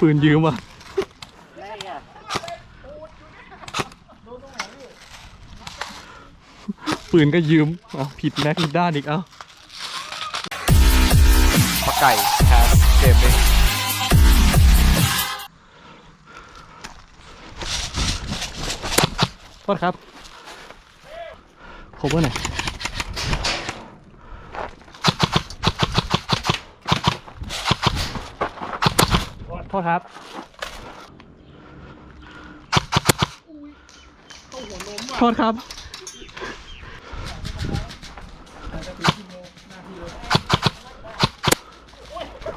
ปืนยืมอะแม่ไงปืนก็ยืมอะผิดแม็กผิดด้านอีกเอ้าปลาไก่แคสเกมมิ่งโทษครับโคเวอร์หน่อย ษครับโทษครับ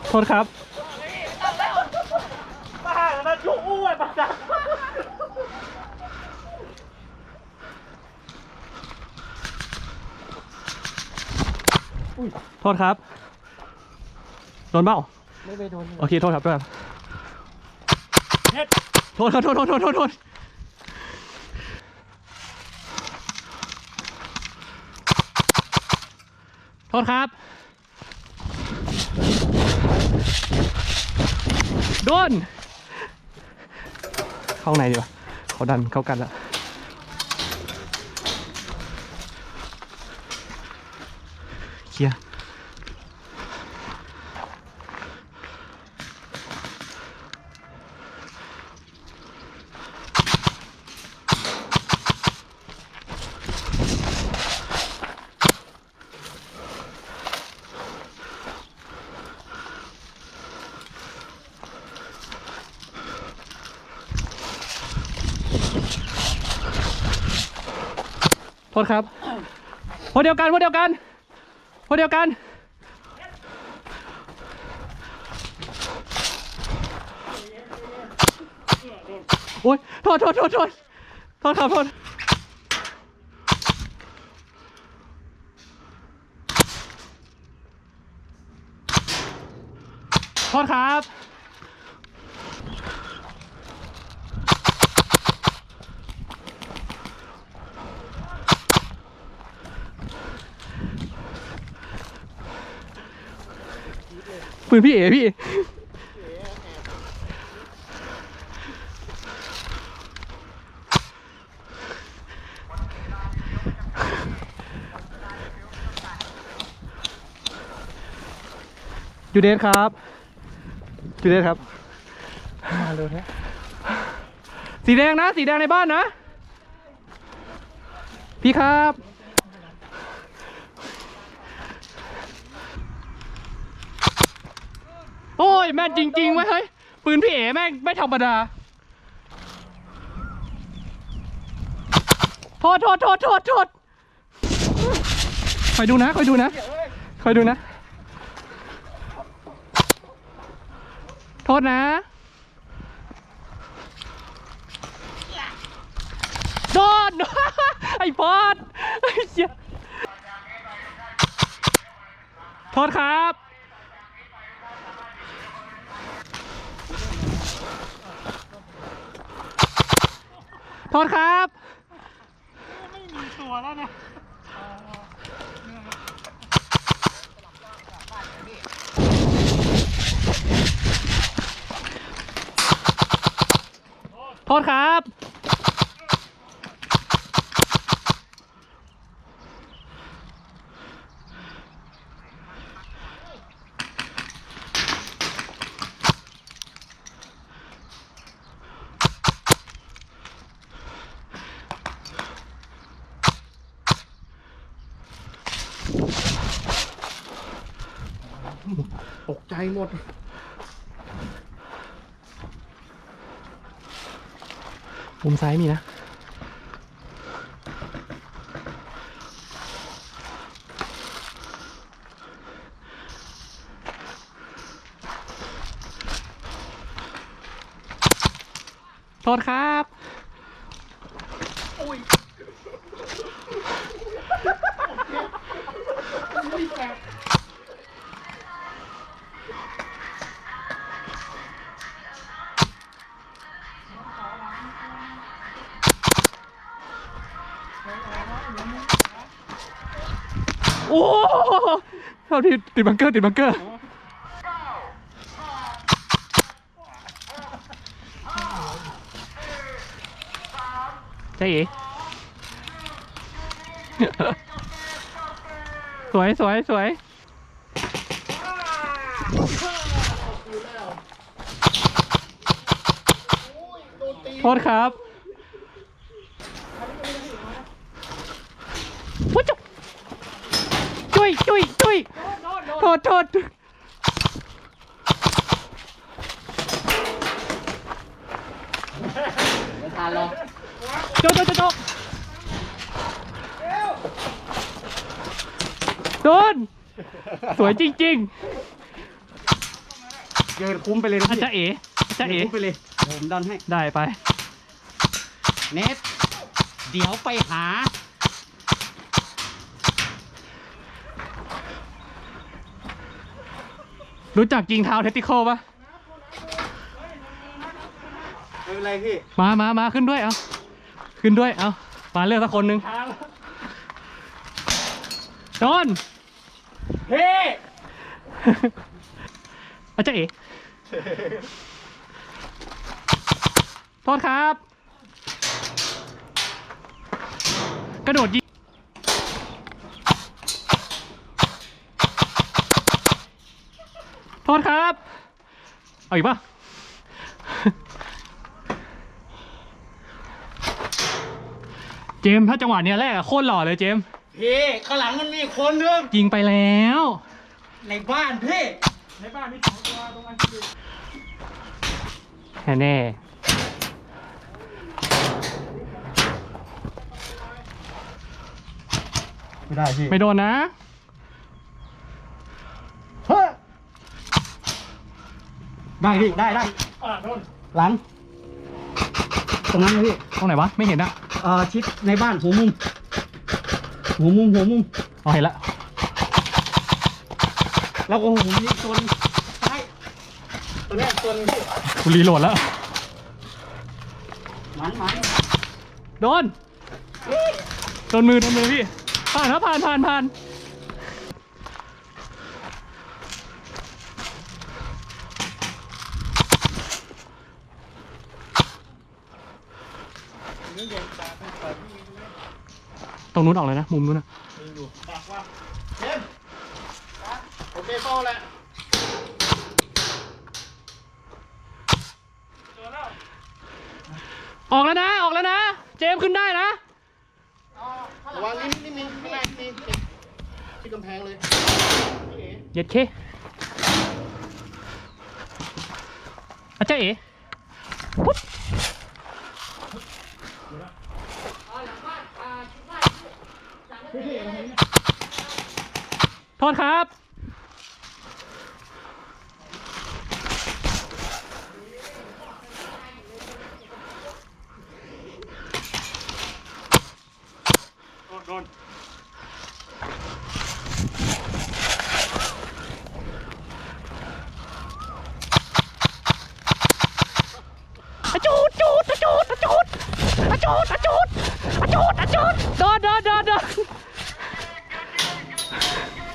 โทษครับป้าแล้วจุอ้วนป้าโทษครับ โดนเปล่าไม่ไปโดน โอเค โทษครับโทษครับโทษครับโทษโทษโทษโทษโทษโทษครับ โดน เข้าในดีกว่าเขาดันเข้ากันแล้วเคลียร์ ษครับพวกเดียวกันพวกเดียวกันพวกเดียวกัน โอ้ยโทษโทษโทษโทษโทษครับโทษโทษครับ ปืนพี่เอ๋พี่จูเดสครับจูเดสครับมาเลยฮะสีแดงนะ สีแดงในบ้านนะ พี่ครับ โอ้ยแม่นจริงๆไว้ยเฮ้ย ปืนพี่เอ๋แม่งไม่ธรรมดา โทษโทษโทษโทษโทษคอยดูนะคอยดูนะคอยดูนะ โทษนะ โดน ไอ้พอดไอ้เหี้ยโทษครับ โทษครับ ไม่มีตัวแล้วนะโทษครับ ตกใจหมด มุมซ้ายมีนะ โทษครับ โอ้เท่าที่ติดบังเกอร์ติดบังเกอร์ใช่อีสวยสวยสวยโทษครับพุ๊บ ยจุ้ยจุ้ยโทษโทษไม่ทานหรอกโจ๊กโจ๊กโจ๊กโจ๊กโดน สวยจริงเกินคุ้มไปเลยๆนะอาพี่จารย์เอ๋อาจารย์เอ๋คุ้มไปเลยผมดันให้ ได้ไป เน็ตเดี๋ยวไปหา รู้จักยิงเท้าเทสติคอลปะไม่เป็นไรพี่มามามาขึ้นด้วยเอาขึ้นด้วยเอามาเลือกสักคนหนึ่งโดนเฮ้อาจารย์เอ๋โทษครับ กระโดดยิง โทษครับ เอาอีกปะเจมส์ถ้าจังหวะเนี้ยแรกอะโคตรหล่อเลยเจมส์พี่ข้างหลังมันมีคนนึงยิงไปแล้ว ในบ้านพี่ ในบ้านมีสองตัวตรงนั้นคือแน่ไม่ได้พี่ๆไม่โดนนะ เฮ้ย ได้พี่ได้ได้หลัง ตรงนั้นนะพี่ตรงไหนวะ ไม่เห็นอะเอ่อชิดในบ้านหัวมุม หัวมุมหัวมุม อ๋อเห็นละแล้วก็หัวมุมนี้ตัวหนึงซ้ายตัวเนี้ยตัวหนึงพี่กูรีโหลดแล้ว หมันหมันโดน โดนมือโดนมือพี่ ผ่านครับผ่านผ่านผ่าน ตรงนู้นออกเลยนะ มุมนู้นนะโอเคเข้าแล้วออกแล้วนะ ออกแล้วนะ เจมส์ขึ้นได้นะระวังนี่นี่มีข้างในมีติดที่กำแพงเลยเย็ดเคอาจารย์เอ๋ปุ๊บ โทษครับอะจูดจูดอะจูดอะจูดอะจูดอะจูดอะจูดอะจูดโดนโดนโดนโดน